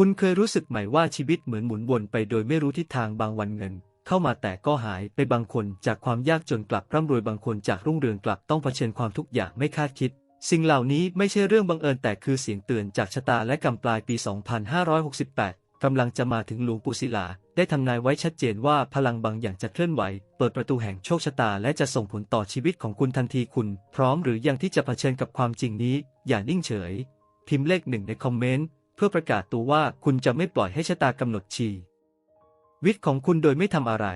คุณเคยรู้สึกไหมว่าชีวิตเหมือนหมุนวนไปโดยไม่รู้ทิศทางบางวันเงิน เข้ามาแต่ก็หายไปบางคนจากความยากจนกลับร่ำรวยบางคนจากรุ่งเรืองกลับต้องเผชิญความทุกข์อย่างไม่คาดคิด สิ่งเหล่านี้ไม่ใช่เรื่องบังเอิญแต่คือเสียงเตือนจากชะตาและกรรมปลายปี 2568 กำลังจะมาถึงหลวงปู่ศิลา ได้ทำนายไว้ชัดเจนว่าพลังบางอย่างจะเคลื่อนไหว เปิดประตูแห่งโชคชะตาและจะส่งผลต่อชีวิตของคุณทันทีคุณ พร้อมหรือยังที่จะเผชิญกับความจริงนี้ อย่านิ่งเฉย พิมพ์เลขหนึ่งในคอมเมนต์ เพื่อประกาศตัวว่าคุณจะไม่ปล่อยให้ชะตากำหนดชีวิตของคุณโดยไม่ทำอะไร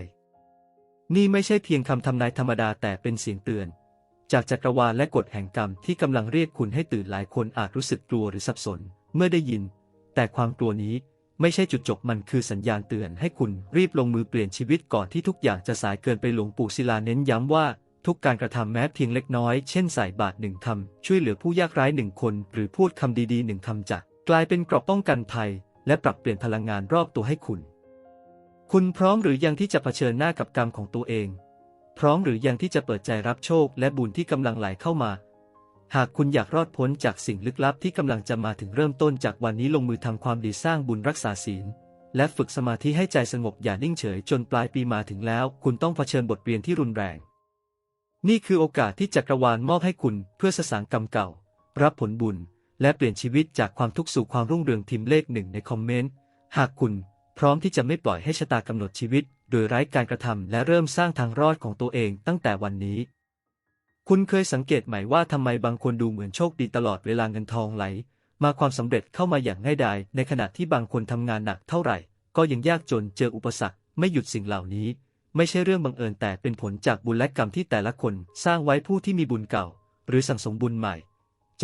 นี่ไม่ใช่เพียงคำทำนายธรรมดาแต่เป็นเสียงเตือน จากจักรวาลและกฎแห่งกรรมที่กำลังเรียกคุณให้ตื่นหลายคนอาจรู้สึกกลัวหรือสับสน เมื่อได้ยิน แต่ความกลัวนี้ไม่ใช่จุดจบมันคือสัญญาณเตือนให้คุณรีบลงมือเปลี่ยนชีวิตก่อนที่ทุกอย่างจะสายเกินไปหลวงปู่ศิลาเน้นย้ำว่าทุกการกระทำแม้เพียงเล็กน้อย เช่นใส่บาตรหนึ่งคำช่วยเหลือผู้ยากไร้หนึ่งคน หรือพูดคำดีๆหนึ่งคำจะก กลายเป็นเกราะป้องกันภัย และปรับเปลี่ยนพลังงานรอบตัวให้คุณ คุณพร้อมหรือยังที่จะเผชิญหน้ากับกรรมของตัวเอง พร้อมหรือยังที่จะเปิดใจรับโชคและบุญที่กำลังไหลเข้ามา หากคุณอยากรอดพ้นจากสิ่งลึกลับที่กำลังจะมาถึงเริ่มต้นจากวันนี้ลงมือทำความดีสร้างบุญรักษาศีลและฝึกสมาธิให้ใจสงบอย่านิ่งเฉยจนปลายปีมาถึงแล้ว คุณต้องเผชิญบทเรียนที่รุนแรง นี่คือโอกาสที่จักรวาลมอบให้คุณเพื่อสสางกรรมเก่า รับผลบุญ และเปลี่ยนชีวิตจากความทุกข์สู่ความรุ่งเรืองพิมพ์เลขหนึ่งในคอมเมนต์ หากคุณพร้อมที่จะไม่ปล่อยให้ชะตากำหนดชีวิต โดยไร้การกระทำและเริ่มสร้างทางรอดของตัวเองตั้งแต่วันนี้ คุณเคยสังเกตไหมว่าทำไมบางคนดูเหมือนโชคดีตลอดเวลาเงินทองไหล มาความสำเร็จเข้ามาอย่างง่ายดายในขณะที่บางคนทำงานหนักเท่าไหร่ ก็ยังยากจนเจออุปสรรคไม่หยุดสิ่งเหล่านี้ ไม่ใช่เรื่องบังเอิญแต่เป็นผลจากบุญและกรรมที่แต่ละคนสร้างไว้ผู้ที่มีบุญเก่า หรือสั่งสมบุญใหม่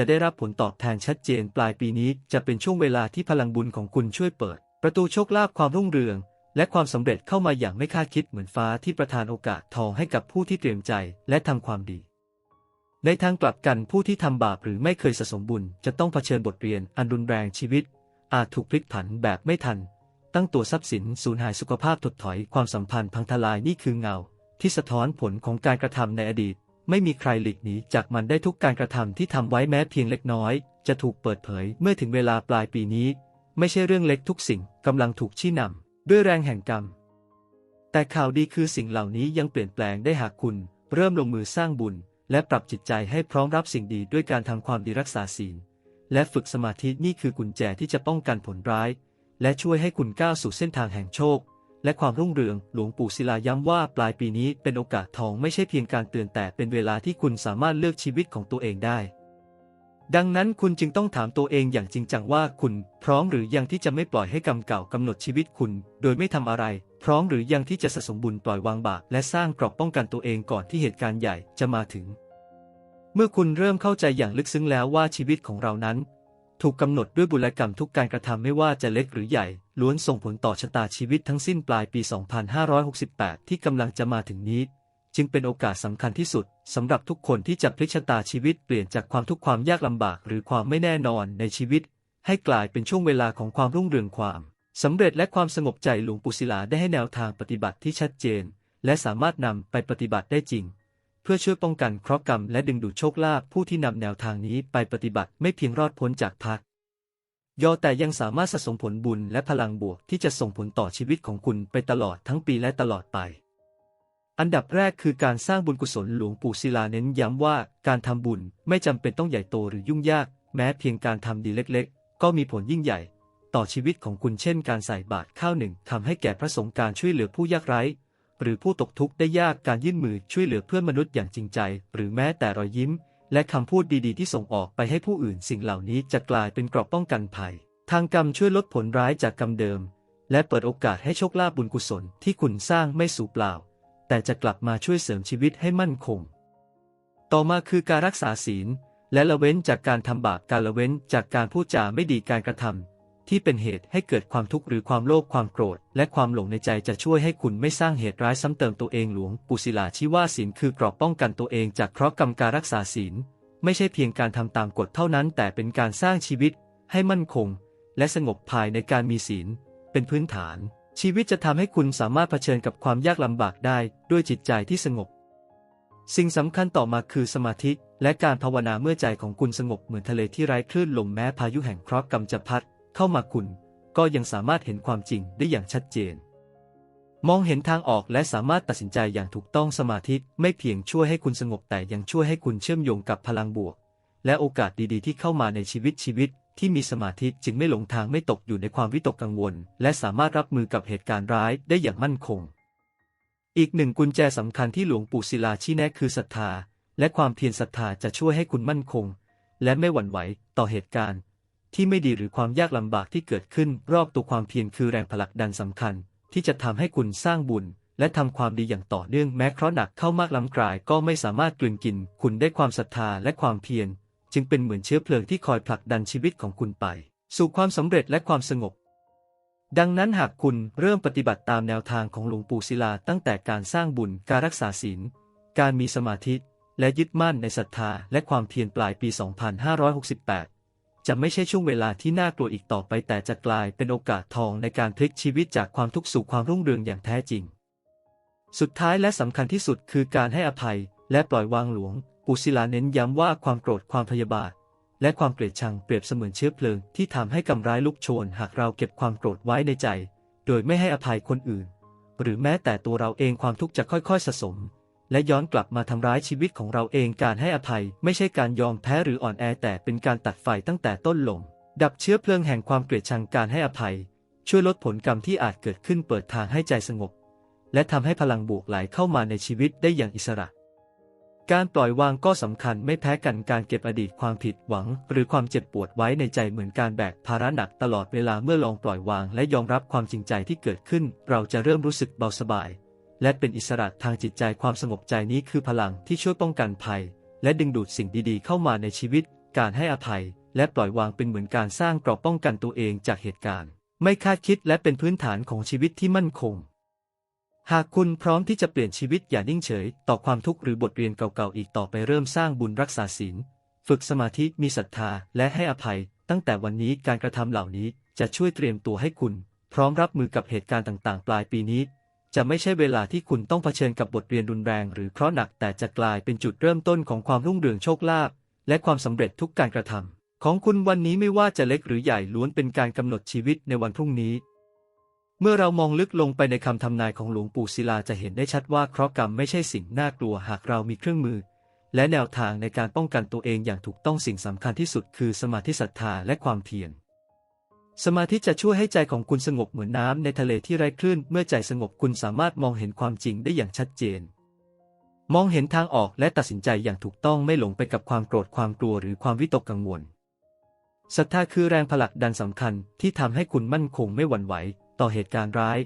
จะได้รับผลตอบแทนชัดเจนปลายปีนี้จะเป็นช่วงเวลาที่พลังบุญของคุณช่วยเปิด ประตูโชคลาภความรุ่งเรือง และความสำเร็จเข้ามาอย่างไม่คาดคิดเหมือนฟ้าที่ประทานโอกาสทองให้กับผู้ที่เตรียมใจและทำความดี ในทางกลับกันผู้ที่ทำบาปหรือไม่เคยสะสมบุญ จะต้องเผชิญบทเรียนอันรุนแรงชีวิต อาจถูกพลิกผันแบบไม่ทัน ตั้งตัวทรัพย์สินสูญหายสุขภาพถดถอยความสัมพันธ์พังทลายนี่คือเงา ที่สะท้อนผลของการกระทำในอดีต ไม่มีใครหลีกหนีจากมันได้ทุกการกระทำที่ทำไว้แม้เพียงเล็กน้อย จะถูกเปิดเผยเมื่อถึงเวลาปลายปีนี้ ไม่ใช่เรื่องเล็กทุกสิ่งกำลังถูกชี้นำด้วยแรงแห่งกรรม แต่ข่าวดีคือสิ่งเหล่านี้ยังเปลี่ยนแปลงได้หากคุณ เริ่มลงมือสร้างบุญ และปรับจิตใจให้พร้อมรับสิ่งดีด้วยการทำความดีรักษาศีล และฝึกสมาธินี่คือกุญแจที่จะป้องกันผลร้าย และช่วยให้คุณก้าวสู่เส้นทางแห่งโชค และความรุ่งเรือง หลวงปู่ศิลาย้ำว่าปลายปีนี้เป็นโอกาสทองไม่ใช่เพียงการเตือนแต่เป็นเวลาที่คุณสามารถเลือกชีวิตของตัวเองได้ ดังนั้นคุณจึงต้องถามตัวเองอย่างจริงจังว่าคุณ พร้อมหรือยังที่จะไม่ปล่อยให้กรรมเก่ากำหนดชีวิตคุณ โดยไม่ทำอะไร พร้อมหรือยังที่จะสะสมบุญปล่อยวางบาปและสร้างกรอบป้องกันตัวเองก่อนที่เหตุการณ์ใหญ่จะมาถึง เมื่อคุณเริ่มเข้าใจอย่างลึกซึ้งแล้วว่าชีวิตของเรานั้น ถูกกำหนดด้วยบุญแลกรรมทุกการกระทำไม่ว่าจะเล็กหรือใหญ่ ล้วนส่งผลต่อชะตาชีวิตทั้งสิ้นปลายปี 2568 ที่กำลังจะมาถึงนี้ จึงเป็นโอกาสสำคัญที่สุดสำหรับทุกคนที่จะพลิกชะตาชีวิตเปลี่ยนจากความทุกข์ความยากลำบากหรือความไม่แน่นอนในชีวิต ให้กลายเป็นช่วงเวลาของความรุ่งเรืองความสำเร็จและความสงบใจหลวงปู่ศิลาได้ให้แนวทางปฏิบัติที่ชัดเจน และสามารถนำไปปฏิบัติได้จริง เพื่อช่วยป้องกันเคราะห์กรรมและดึงดูดโชคลาภผู้ที่นำแนวทางนี้ไปปฏิบัติไม่เพียงรอดพ้นจากพักยอแต่ยังสามารถสะสมผลบุญและพลังบวกที่จะส่งผลต่อชีวิตของคุณไปตลอดทั้งปีและตลอดไป อันดับแรกคือการสร้างบุญกุศลหลวงปู่ศิลาเน้นย้ำว่าการทำบุญไม่จำเป็นต้องใหญ่โตหรือยุ่งยาก แม้เพียงการทำดีเล็กๆ ก็มีผลยิ่งใหญ่ ต่อชีวิตของคุณเช่น การใส่บาตรข้าวหนึ่งทำให้แก่พระสงฆ์การช่วยเหลือผู้ยากไร้ หรือผู้ตกทุกข์ได้ยากการยื่นมือช่วยเหลือเพื่อนมนุษย์อย่างจริงใจ หรือแม้แต่รอยยิ้ม และคำพูดดีๆ ที่ส่งออกไปให้ผู้อื่นสิ่งเหล่านี้จะกลายเป็นเกราะป้องกันภัย ทางกรรมช่วยลดผลร้ายจากกรรมเดิม และเปิดโอกาสให้โชคลาภบุญกุศลที่คุณสร้างไม่สูญเปล่า แต่จะกลับมาช่วยเสริมชีวิตให้มั่นคง ต่อมาคือการรักษาศีลและละเว้นจากการทำบาปการละเว้นจากการพูดจาไม่ดีการกระทำ ที่เป็นเหตุให้เกิดความทุกข์หรือความโลภความโกรธ และความหลงในใจจะช่วยให้คุณไม่สร้างเหตุร้ายซ้ำเติมตัวเองหลวงปุศิลาชี้ว่าศีลคือกรอบป้องกันตัวเองจากเคราะห์กรรมการรักษาศีล ไม่ใช่เพียงการทำตามกฎเท่านั้น แต่เป็นการสร้างชีวิต ให้มั่นคง และสงบภายในการมีศีล เป็นพื้นฐาน ชีวิตจะทำให้คุณสามารถเผชิญกับความยากลำบากได้ด้วยจิตใจที่สงบ สิ่งสำคัญต่อมาคือสมาธิและการภาวนาเมื่อใจของคุณสงบเหมือนทะเลที่ไร้คลื่นลมแม้พายุแห่งเคราะห์กรรมจะพัด เข้ามาคุณก็ยังสามารถเห็นความจริงได้อย่างชัดเจน มองเห็นทางออกและสามารถตัดสินใจอย่างถูกต้องสมาธิไม่เพียงช่วยให้คุณสงบแต่ยังช่วยให้คุณเชื่อมโยงกับพลังบวก และโอกาสดีๆ ที่เข้ามาในชีวิตชีวิต ที่มีสมาธิจึงไม่หลงทางไม่ตกอยู่ในความวิตกกังวล และสามารถรับมือกับเหตุการณ์ร้ายได้อย่างมั่นคง อีกหนึ่งกุญแจสำคัญที่หลวงปู่ศิลาชี้แนะคือศรัทธา และความเพียรศรัทธาจะช่วยให้คุณมั่นคง และไม่หวั่นไหวต่อเหตุการณ์ ที่ไม่ดีหรือความยากลำบากที่เกิดขึ้นรอบตัวความเพียรคือแรงผลักดันสำคัญ ที่จะทำให้คุณสร้างบุญ และทำความดีอย่างต่อเนื่องแม้เคราะห์หนักเข้ามากล้ำกลาย ก็ไม่สามารถกลืนกิน คุณได้ความศรัทธาและความเพียรจึงเป็นเหมือนเชื้อเพลิงที่คอยผลักดันชีวิตของคุณไป สู่ความสำเร็จและความสงบ ดังนั้นหากคุณเริ่มปฏิบัติตามแนวทางของหลวงปู่ศิลาตั้งแต่การสร้างบุญการรักษาศีลการมีสมาธิและยึดมั่นในศรัทธาและความเพียรปลายปี 2568 จะไม่ใช่ช่วงเวลาที่น่ากลัวอีกต่อไป แต่จะกลายเป็นโอกาสทองในการพลิกชีวิตจากความทุกข์สู่ความรุ่งเรืองอย่างแท้จริง สุดท้ายและสำคัญที่สุดคือการให้อภัยและปล่อยวางหลวงปู่ศิลาเน้นย้ำว่าความโกรธความพยาบาท และความเกลียดชังเปรียบเสมือนเชื้อเพลิงที่ทำให้กำร้ายลุกโชน หากเราเก็บความโกรธไว้ในใจ โดยไม่ให้อภัยคนอื่น หรือแม้แต่ตัวเราเองความทุกข์จะค่อยๆสะสม และย้อนกลับมาทำร้ายชีวิตของเราเองการให้อภัย ไม่ใช่การยอมแพ้หรืออ่อนแอแต่เป็นการตัดไฟตั้งแต่ต้นลม ดับเชื้อเพลิงแห่งความเกลียดชังการให้อภัย ช่วยลดผลกรรมที่อาจเกิดขึ้นเปิดทางให้ใจสงบ และทำให้พลังบวกไหลเข้ามาในชีวิตได้อย่างอิสระ การปล่อยวางก็สำคัญไม่แพ้กันการเก็บอดีตความผิดหวัง หรือความเจ็บปวดไว้ในใจเหมือนการแบกภาระหนักตลอดเวลาเมื่อลองปล่อยวาง และยอมรับความจริงใจที่เกิดขึ้น เราจะเริ่มรู้สึกเบาสบาย และเป็นอิสระทางจิตใจความสงบใจนี้คือพลังที่ช่วยป้องกันภัย และดึงดูดสิ่งดีๆ เข้ามาในชีวิต การให้อภัย และปล่อยวางเป็นเหมือนการสร้างเกราะป้องกันตัวเองจากเหตุการณ์ ไม่คาดคิดและเป็นพื้นฐานของชีวิตที่มั่นคง หากคุณพร้อมที่จะเปลี่ยนชีวิตอย่านิ่งเฉย ต่อความทุกข์หรือบทเรียนเก่าๆอีกต่อไปเริ่มสร้างบุญรักษาศีลฝึกสมาธิมีศรัทธาและให้อภัย ตั้งแต่วันนี้การกระทำเหล่านี้จะช่วยเตรียมตัวให้คุณ พร้อมรับมือกับเหตุการณ์ต่างๆ ปลายปีนี้ จะไม่ใช่เวลาที่คุณต้องเผชิญกับบทเรียนรุนแรงหรือเคราะห์หนัก แต่จะกลายเป็นจุดเริ่มต้นของความรุ่งเรืองโชคลาภและความสำเร็จทุกการกระทำของคุณวันนี้ไม่ว่าจะเล็กหรือใหญ่ล้วนเป็นการกำหนดชีวิตในวันพรุ่งนี้ เมื่อเรามองลึกลงไปในคำทำนายของหลวงปู่ศิลาจะเห็นได้ชัดว่าเคราะห์กรรมไม่ใช่สิ่งน่ากลัวหากเรามีเครื่องมือ และแนวทางในการป้องกันตัวเองอย่างถูกต้องสิ่งสำคัญที่สุดคือสมาธิศรัทธาและความเพียร สมาธิจะช่วยให้ใจของคุณสงบเหมือนน้ำในทะเลที่ไร้คลื่น เมื่อใจสงบคุณสามารถมองเห็นความจริงได้อย่างชัดเจน มองเห็นทางออกและตัดสินใจอย่างถูกต้องไม่หลงไปกับความโกรธความกลัวหรือความวิตกกังวลศรัทธาคือแรงผลักดันสำคัญที่ทำให้คุณมั่นคงไม่หวั่นไหว ต่อเหตุการณ์ร้าย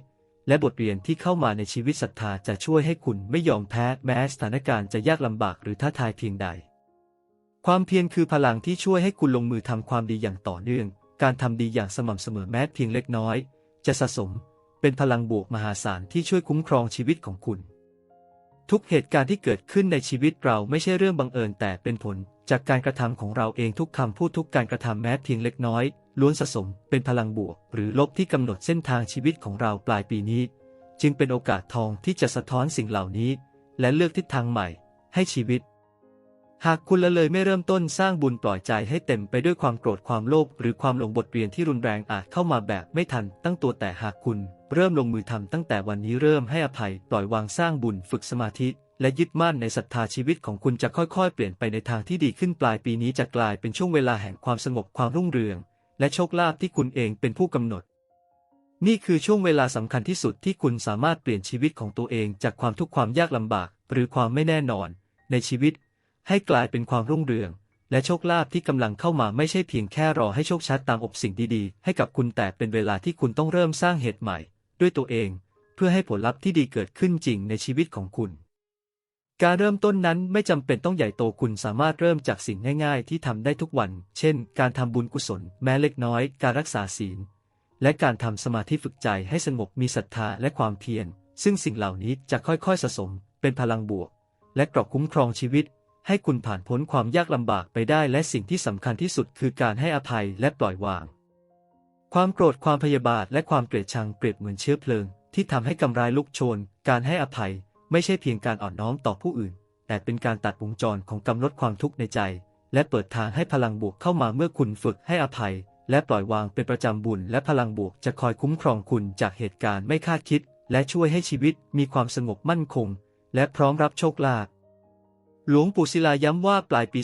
และบทเรียนที่เข้ามาในชีวิตศรัทธาจะช่วยให้คุณไม่ยอมแพ้แม้สถานการณ์จะยากลำบากหรือท้าทายเพียงใด ความเพียรคือพลังที่ช่วยให้คุณลงมือทำความดีอย่างต่อเนื่อง การทำดีอย่างสม่ำเสมอแม้เพียงเล็กน้อย จะสะสมเป็นพลังบวกมหาศาลที่ช่วยคุ้มครองชีวิตของคุณ ทุกเหตุการณ์ที่เกิดขึ้นในชีวิตเราไม่ใช่เรื่องบังเอิญแต่เป็นผล จากการกระทำของเราเองทุกคำพูดทุกการกระทำแม้เพียงเล็กน้อย ล้วนสะสมเป็นพลังบวก หรือลบที่กำหนดเส้นทางชีวิตของเราปลายปีนี้ จึงเป็นโอกาสทองที่จะสะท้อนสิ่งเหล่านี้ และเลือกทิศทางใหม่ ให้ชีวิต หากคุณละเลยไม่เริ่มต้นสร้างบุญปล่อยใจให้เต็มไปด้วยความโกรธความโลภหรือความหลงบทเรียนที่รุนแรงอาจเข้ามาแบบไม่ทันตั้งตัวแต่หากคุณ เริ่มลงมือทำตั้งแต่วันนี้เริ่มให้อภัยปล่อยวางสร้างบุญฝึกสมาธิ และยึดมั่นในศรัทธาชีวิตของคุณจะค่อยๆ เปลี่ยนไปในทางที่ดีขึ้นปลายปีนี้จะกลายเป็นช่วงเวลาแห่งความสงบความรุ่งเรือง และโชคลาภที่คุณเองเป็นผู้กำหนด นี่คือช่วงเวลาสำคัญที่สุดที่คุณสามารถเปลี่ยนชีวิตของตัวเองจากความทุกข์ความยากลำบาก หรือความไม่แน่นอน ในชีวิต ให้กลายเป็นความรุ่งเรือง และโชคลาภที่กำลังเข้ามาไม่ใช่เพียงแค่รอให้โชคชัดตามอบสิ่งดีๆ ให้กับคุณแต่เป็นเวลาที่คุณต้องเริ่มสร้างเหตุใหม่ ด้วยตัวเอง เพื่อให้ผลลัพธ์ที่ดีเกิดขึ้นจริงในชีวิตของคุณ การเริ่มต้นนั้นไม่จำเป็นต้องใหญ่โตคุณสามารถเริ่มจากสิ่งง่าย ๆ ที่ทำได้ทุกวัน เช่น การทำบุญกุศล แม้เล็กน้อย การรักษาศีล และการทำสมาธิฝึกใจให้สงบมีศรัทธาและความเพียรซึ่งสิ่งเหล่านี้จะค่อยๆสะสม เป็นพลังบวก และกราะคุ้มครองชีวิต ให้คุณผ่านพ้นความยากลำบากไปได้และสิ่งที่สำคัญที่สุดคือการให้อภัยและปล่อยวาง ความโกรธความพยาบาทและความเกลียดชังเปรียบเหมือนเชื้อเพลิง ที่ทำให้กำไรลุกโชน การให้อภัย ไม่ใช่เพียงการอ่อนน้อมต่อผู้อื่น แต่เป็นการตัดวงจรของกำลดความทุกข์ในใจ และเปิดทางให้พลังบวกเข้ามาเมื่อคุณฝึกให้อภัย และปล่อยวางเป็นประจำบุญ และพลังบวกจะคอยคุ้มครองคุณจากเหตุการณ์ไม่คาดคิด และช่วยให้ชีวิตมีความสงบมั่นคง และพร้อมรับโชคลาภ หลวงปู่ศิลาย้ำว่าปลายปี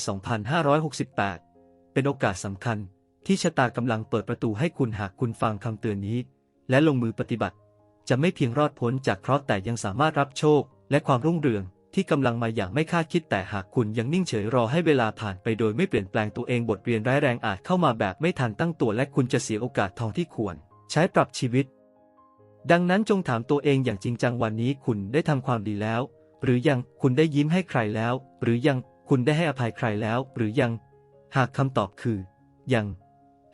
2568 เป็นโอกาสสำคัญที่ชะตากำลังเปิดประตูให้คุณหากคุณฟังคำเตือนนี้ และลงมือปฏิบัติ จะไม่เพียงรอดพ้นจากเคราะห์แต่ยังสามารถรับโชค และความรุ่งเรืองที่กำลังมาอย่างไม่คาดคิดแต่หากคุณยังนิ่งเฉยรอให้เวลาผ่านไปโดยไม่เปลี่ยนแปลงตัวเองบทเรียนร้ายแรงอาจเข้ามาแบบไม่ทันตั้งตัวและคุณจะเสียโอกาสทองที่ควร ใช้ปรับชีวิต ดังนั้นจงถามตัวเองอย่างจริงจังวันนี้คุณได้ทำความดีแล้ว หรือยังคุณได้ยิ้มให้ใครแล้ว หรือยังคุณได้ให้อภัยใครแล้ว หรือยัง หากคำตอบคือ ยัง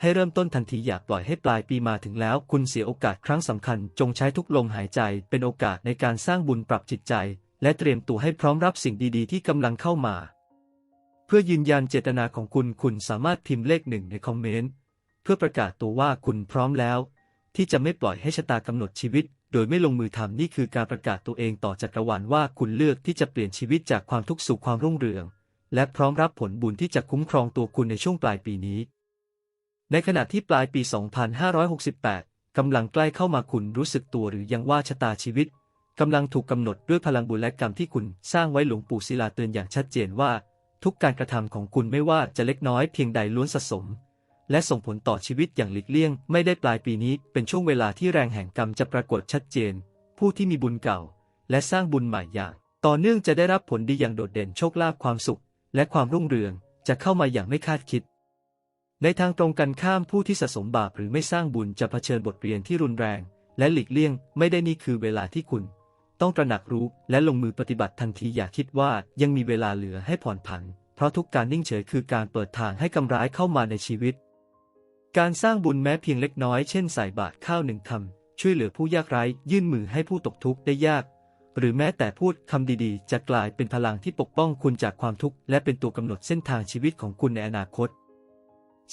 ให้เริ่มต้นทันทีอย่าปล่อยให้ปลายปีมาถึงแล้ว คุณเสียโอกาสครั้งสำคัญ จงใช้ทุกลมหายใจเป็นโอกาสในการสร้างบุญปรับจิตใจ และเตรียมตัวให้พร้อมรับสิ่งดีๆ ที่กำลังเข้ามา เพื่อยืนยันเจตนาของคุณคุณสามารถพิมพ์เลขหนึ่งในคอมเมนต์เพื่อประกาศตัวว่าคุณพร้อมแล้ว ที่จะไม่ปล่อยให้ชะตากำหนดชีวิต โดยไม่ลงมือทำนี่คือการประกาศตัวเองต่อจักรวาลว่าคุณเลือกที่จะเปลี่ยนชีวิตจากความทุกข์สู่ความรุ่งเรือง และพร้อมรับผลบุญที่จะคุ้มครองตัวคุณในช่วงปลายปีนี้ ในขณะที่ปลายปี 2568 กำลังใกล้เข้ามาคุณรู้สึกตัวหรือยังว่าชะตาชีวิตกำลังถูกกำหนดด้วยพลังบุญและกรรมที่คุณสร้างไว้หลวงปู่ศิลาเตือนอย่างชัดเจนว่า ทุกการกระทำของคุณไม่ว่าจะเล็กน้อยเพียงใดล้วนสะสม และส่งผลต่อชีวิตอย่างหลีกเลี่ยง ไม่ได้ปลายปีนี้เป็นช่วงเวลาที่แรงแห่งกรรมจะปรากฏชัดเจน ผู้ที่มีบุญเก่า และสร้างบุญใหม่อย่าง ต่อเนื่องจะได้รับผลดีอย่างโดดเด่นโชคลาภความสุข และความรุ่งเรืองจะเข้ามาอย่างไม่คาดคิด ในทางตรงกันข้ามผู้ที่สะสมบาปหรือไม่สร้างบุญจะเผชิญบทเรียนที่รุนแรง และหลีกเลี่ยง ไม่ได้นี่คือเวลาที่คุณ ต้องตระหนักรู้และลงมือปฏิบัติทันทีอย่าคิดว่ายังมีเวลาเหลือให้ผ่อนผัน เพราะทุกการนิ่งเฉยคือการเปิดทางให้กำร้ายเข้ามาในชีวิต การสร้างบุญแม้เพียงเล็กน้อยเช่นใส่บาตรข้าวหนึ่งคำช่วยเหลือผู้ยากไร้ยื่นมือให้ผู้ตกทุกข์ได้ยาก หรือแม้แต่พูดคำดีๆ จะกลายเป็นพลังที่ปกป้องคุณจากความทุกข์และเป็นตัวกำหนดเส้นทางชีวิตของคุณในอนาคต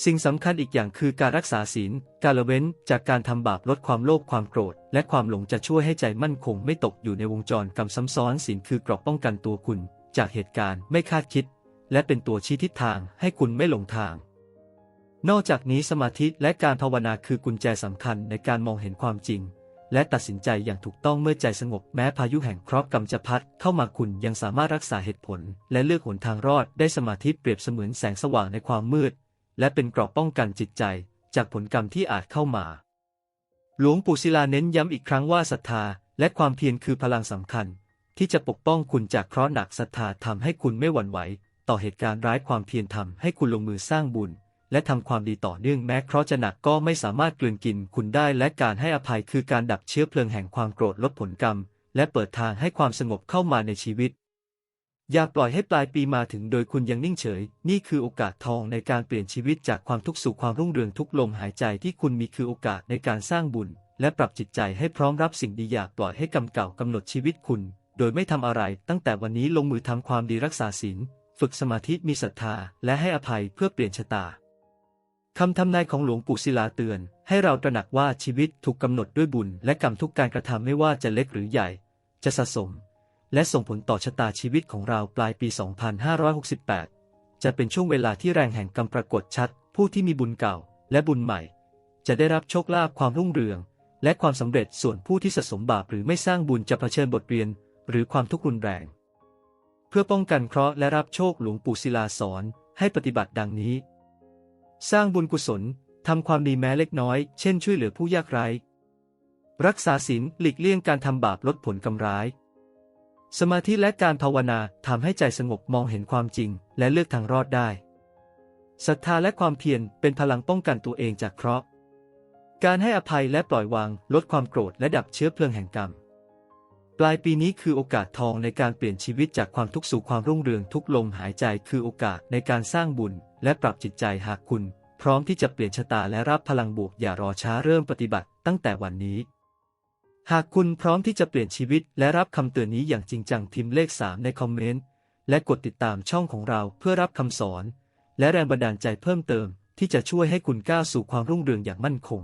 สิ่งสำคัญอีกอย่างคือการรักษาศีล การละเว้นจากการทำบาปลดความโลภความโกรธ และความหลงจะช่วยให้ใจมั่นคงไม่ตกอยู่ในวงจรกรรมซ้ำซ้อนศีลคือกรอบป้องกันตัวคุณ จากเหตุการณ์ไม่คาดคิด และเป็นตัวชี้ทิศทางให้คุณไม่หลงทาง นอกจากนี้สมาธิและการภาวนาคือกุญแจสำคัญในการมองเห็นความจริง และตัดสินใจอย่างถูกต้องเมื่อใจสงบแม้พายุแห่งคราะห์กรรมจะพัดเข้ามาคุณยังสามารถรักษาเหตุผล และเลือกหนทางรอดได้สมาธิเปรียบเสมือนแสงสว่างในความมืด และเป็นเกราะป้องกันจิตใจ จากผลกรรมที่อาจเข้ามา หลวงปู่ศิลาเน้นย้ำอีกครั้งว่าศรัทธา และความเพียรคือพลังสำคัญ ที่จะปกป้องคุณจากเคราะห์หนักศรัทธาทำให้คุณไม่หวั่นไหว ต่อเหตุการณ์ร้ายความเพียรทำให้คุณลงมือสร้างบุญ และทำความดีต่อเนื่องแม้เคราะห์จะหนักก็ไม่สามารถกลืนกินคุณได้ และการให้อภัยคือการดับเชื้อเพลิงแห่งความโกรธลดผลกรรม และเปิดทางให้ความสงบเข้ามาในชีวิต อย่าปล่อยให้ปลายปีมาถึงโดยคุณยังนิ่งเฉย นี่คือโอกาสทองในการเปลี่ยนชีวิตจากความทุกข์สู่ความรุ่งเรืองทุกลมหายใจที่คุณมีคือโอกาสในการสร้างบุญ และปรับจิตใจให้พร้อมรับสิ่งดีอย่าปล่อยให้กรรมเก่ากำหนดชีวิตคุณ โดยไม่ทำอะไร ตั้งแต่วันนี้ลงมือทำความดีรักษาศีลฝึกสมาธิมีศรัทธา และให้อภัยเพื่อเปลี่ยนชะตา คำทำนายของหลวงปู่ศิลาเตือน ให้เราตระหนักว่าชีวิตถูกกำหนดด้วยบุญ และกรรมทุกการกระทำไม่ว่าจะเล็กหรือใหญ่ จะสะสม และส่งผลต่อชะตาชีวิตของเราปลายปี 2568 จะเป็นช่วงเวลาที่แรงแห่งกรรมปรากฏชัด ผู้ที่มีบุญเก่า และบุญใหม่ จะได้รับโชคลาภความรุ่งเรือง และความสำเร็จส่วนผู้ที่สะสมบาปหรือไม่สร้างบุญจะเผชิญบทเรียน หรือความทุกข์รุนแรง เพื่อป้องกันเคราะห์และรับโชคหลวงปู่ศิลาสอนให้ปฏิบัติดังนี้ สร้างบุญกุศล ทำความดีแม้เล็กน้อย เช่นช่วยเหลือผู้ยากไร้ รักษาศีลหลีกเลี่ยงการทำบาปลดผลกำร้าย สมาธิและการภาวนาทำให้ใจสงบมองเห็นความจริง และเลือกทางรอดได้ศรัทธาและความเพียรเป็นพลังป้องกันตัวเองจากเคราะห์ การให้อภัยและปล่อยวางลดความโกรธและดับเชื้อเพลิงแห่งกรรม ลายปีนี้คือโอกาสทองในการเปลี่ยนชีวิตจากความทุกข์สู่ความรุ่งเรืองทุกลมหายใจคือโอกาสในการสร้างบุญ และปรับจิตใจหากคุณ พร้อมที่จะเปลี่ยนชะตาและรับพลังบวกอย่ารอช้าเริ่มปฏิบัติตั้งแต่วันนี้ หากคุณพร้อมที่จะเปลี่ยนชีวิตและรับคำเตือนนี้อย่างจริงจังพิมพ์เลข 3 ในคอมเมนต์และกดติดตามช่องของเราเพื่อรับคำสอน และแรงบันดาลใจเพิ่มเติม ที่จะช่วยให้คุณก้าวสู่ความรุ่งเรืองอย่างมั่นคง